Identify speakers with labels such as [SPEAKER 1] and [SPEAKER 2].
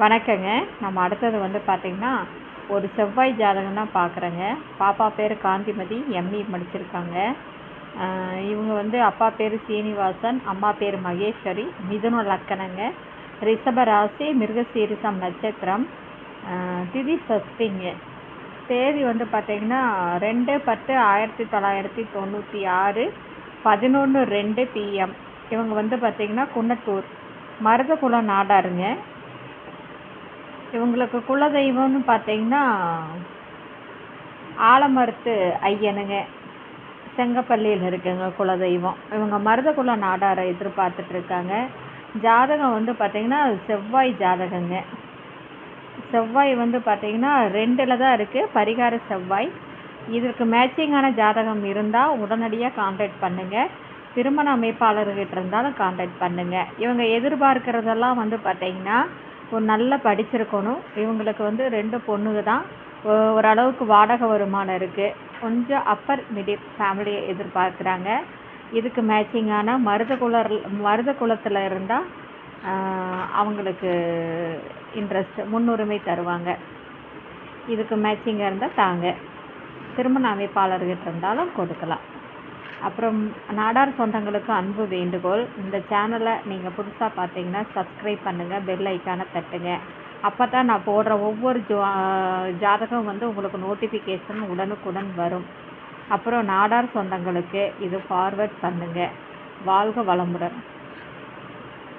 [SPEAKER 1] வணக்கங்க. நம்ம அடுத்தது வந்து பார்த்திங்கன்னா ஒரு செவ்வாய் ஜாதகம் தான் பார்க்குறேங்க பாப்பா பேர் காந்திமதி எம்இ படிச்சிருக்காங்க இவங்க வந்து அப்பா பேர் சீனிவாசன் அம்மா பேர் மகேஸ்வரி மிதுன லக்கணங்க. ரிஷப ராசி மிருகசீரிசம் நட்சத்திரம். திதி சஷ்டிங்க. தேதி வந்து பார்த்திங்கன்னா ரெண்டு பத்து ஆயிரத்தி தொள்ளாயிரத்தி தொண்ணூற்றி ஆறு பதினொன்று ரெண்டு பிஎம் இவங்க வந்து பார்த்திங்கன்னா குன்னத்தூர். மருதகுல நாடாருங்க. இவங்களுக்கு குலதெய்வம்னு பார்த்தீங்கன்னா ஆலமரத்து ஐயனுங்க. செங்கப்பள்ளியில் இருக்குங்க குலதெய்வம். இவங்க மருதகுல நாடாரை எதிர்பார்த்துட்டு இருக்காங்க. ஜாதகம் வந்து பார்த்தீங்கன்னா செவ்வாய் ஜாதகங்க. செவ்வாய் வந்து பார்த்தீங்கன்னா ரெண்டில் தான் இருக்குது பரிகார செவ்வாய். இதற்கு மேட்சிங்கான ஜாதகம் இருந்தால் உடனடியாக காண்டாக்ட் பண்ணுங்கள் திருமண அமைப்பாளர்கிட்ட இருந்தாலும் காண்டாக்ட் பண்ணுங்கள் இவங்க எதிர்பார்க்கிறதெல்லாம் வந்து பார்த்தீங்கன்னா ஒரு நல்ல படிச்சிருக்கணும். இவங்களுக்கு வந்து ரெண்டு பொண்ணுங்க தான். ஓரளவுக்கு வாடகை வருமானம் இருக்குது கொஞ்சம் அப்பர் மிடில் ஃபேமிலியை எதிர்பார்க்குறாங்க. இதுக்கு மேட்சிங்கான மருத குளர் மருத குளத்தில் இருந்தால் அவங்களுக்கு இன்ட்ரெஸ்ட் முன்னுரிமை தருவாங்க. இதுக்கு மேட்சிங்காக இருந்தால் தாங்க. திருமண அமைப்பாளர்கிட்ட இருந்தாலும் கொடுக்கலாம். அப்புறம் நாடார் சொந்தங்களுக்கு அன்பு வேண்டுகோள். இந்த சேனலை நீங்கள் புதுசாக பார்த்தீங்கன்னா சப்ஸ்கிரைப் பண்ணுங்கள் பெல் ஐக்கானை தட்டுங்க. அப்போ தான் நான் போடுற ஒவ்வொரு ஜா ஜாதகம் வந்து உங்களுக்கு நோட்டிஃபிகேஷன் உடனுக்குடன் வரும். அப்புறம் நாடார் சொந்தங்களுக்கு இது ஃபார்வர்ட் பண்ணுங்கள் வாழ்க வளமுடன்.